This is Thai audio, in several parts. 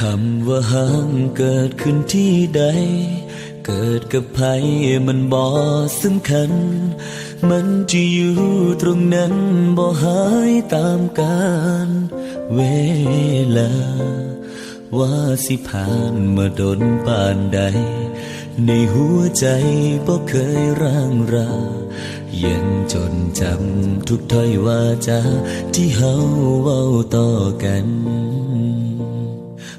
คำว่าห่างเกิดขึ้นที่ใด เกิดกับใครมันบ่สำคัญ มันจะอยู่ตรงนั้นบ่หายตามกาลเวลา ว่าสิผ่านมาดนปานใด ในหัวใจบ่เคยร่างรายังจนจำทุกถ้อยวาจาที่เฮาเว้าต่อกัน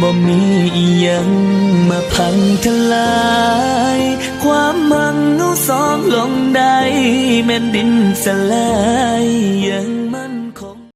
บ่มีอียังมาพังทลาย ความมังเอาสองลงได้แม่นดินสลาย